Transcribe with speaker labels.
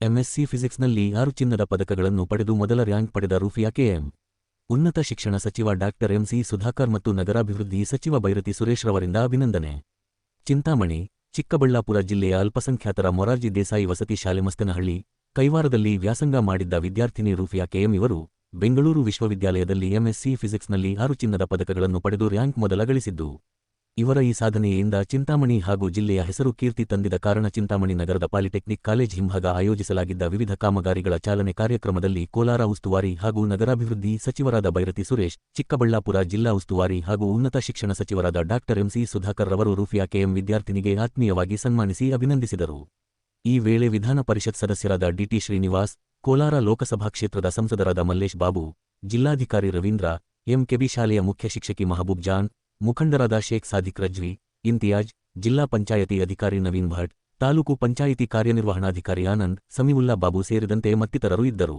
Speaker 1: MSc ಫಿಸಿಕ್ಸ್ನಲ್ಲಿ ಆರು ಚಿನ್ನದ ಪದಕಗಳನ್ನು ಪಡೆದು ಮೊದಲ ರ್ಯಾಂಕ್ ಪಡೆದ ರೂಫಿಯಾ ಕೆಎಂ. ಉನ್ನತ ಶಿಕ್ಷಣ ಸಚಿವ ಡಾಕ್ಟರ್ ಎಂಸಿ ಸುಧಾಕರ್ ಮತ್ತು ನಗರಾಭಿವೃದ್ಧಿ ಸಚಿವ ಬೈರತಿ ಸುರೇಶ್ರವರಿಂದ ಅಭಿನಂದನೆ. ಚಿಂತಾಮಣಿ, ಚಿಕ್ಕಬಳ್ಳಾಪುರ ಜಿಲ್ಲೆಯ ಅಲ್ಪಸಂಖ್ಯಾತರ ಮೊರಾರ್ಜಿ ದೇಸಾಯಿ ವಸತಿ ಶಾಲೆ ಮಸ್ತನಹಳ್ಳಿ, ಕೈವಾರದಲ್ಲಿ ವ್ಯಾಸಂಗ ಮಾಡಿದ್ದ ವಿದ್ಯಾರ್ಥಿನಿ ರೂಫಿಯಾ ಕೆಎಂ ಇವರು ಬೆಂಗಳೂರು ವಿಶ್ವವಿದ್ಯಾಲಯದಲ್ಲಿ ಎಂಎಸ್ಸಿ ಫಿಸಿಕ್ಸ್ನಲ್ಲಿ ಆರು ಚಿನ್ನದ ಪದಕಗಳನ್ನು ಪಡೆದು ರ್ಯಾಂಕ್ ಮೊದಲ ಗಳಿಸಿದ್ದು ಇವರ ಈ ಸಾಧನೆಯಿಂದ ಚಿಂತಾಮಣಿ ಹಾಗೂ ಜಿಲ್ಲೆಯ ಹೆಸರು ಕೀರ್ತಿ ತಂದಿದ ಕಾರಣ ಚಿಂತಾಮಣಿ ನಗರದ ಪಾಲಿಟೆಕ್ನಿಕ್ ಕಾಲೇಜ್ ಹಿಂಭಾಗ ಆಯೋಜಿಸಲಾಗಿದ್ದ ವಿವಿಧ ಕಾಮಗಾರಿಗಳ ಚಾಲನೆ ಕಾರ್ಯಕ್ರಮದಲ್ಲಿ ಕೋಲಾರ ಉಸ್ತುವಾರಿ ಹಾಗೂ ನಗರಾಭಿವೃದ್ಧಿ ಸಚಿವರಾದ ಬೈರತಿ ಸುರೇಶ್, ಚಿಕ್ಕಬಳ್ಳಾಪುರ ಜಿಲ್ಲಾ ಉಸ್ತುವಾರಿ ಹಾಗೂ ಉನ್ನತ ಶಿಕ್ಷಣ ಸಚಿವರಾದ ಡಾಕ್ಟರ್ ಎಂಸಿ ಸುಧಾಕರ್ ರವರು ರೂಫಿಯಾ ಕೆಎಂ ವಿದ್ಯಾರ್ಥಿನಿಗೆ ಆತ್ಮೀಯವಾಗಿ ಸನ್ಮಾನಿಸಿ ಅಭಿನಂದಿಸಿದರು. ಈ ವೇಳೆ ವಿಧಾನ ಪರಿಷತ್ ಸದಸ್ಯರಾದ ಡಿಟಿ ಶ್ರೀನಿವಾಸ್, ಕೋಲಾರ ಲೋಕಸಭಾ ಕ್ಷೇತ್ರದ ಸಂಸದರಾದ ಮಲ್ಲೇಶ್ ಬಾಬು, ಜಿಲ್ಲಾಧಿಕಾರಿ ರವೀಂದ್ರ, ಎಂಕೆಬಿ ಶಾಲೆಯ ಮುಖ್ಯ ಶಿಕ್ಷಕಿ ಮಹಬೂಬ್ ಜಾನ್ ಮುಖಂಡರಾದ ಶೇಖ್ ಸಾದಿಕ್ ರಜ್ವಿ ಇಂತಿಯಾಜ್ ಜಿಲ್ಲಾ ಪಂಚಾಯತಿ ಅಧಿಕಾರಿ ನವೀನ್ ಭಟ್, ತಾಲೂಕು ಪಂಚಾಯಿತಿ ಕಾರ್ಯನಿರ್ವಹಣಾಧಿಕಾರಿ ಆನಂದ್, ಸಮೀವುಲ್ಲಾ ಬಾಬು ಸೇರಿದಂತೆ ಮತ್ತಿತರರು ಇದ್ದರು.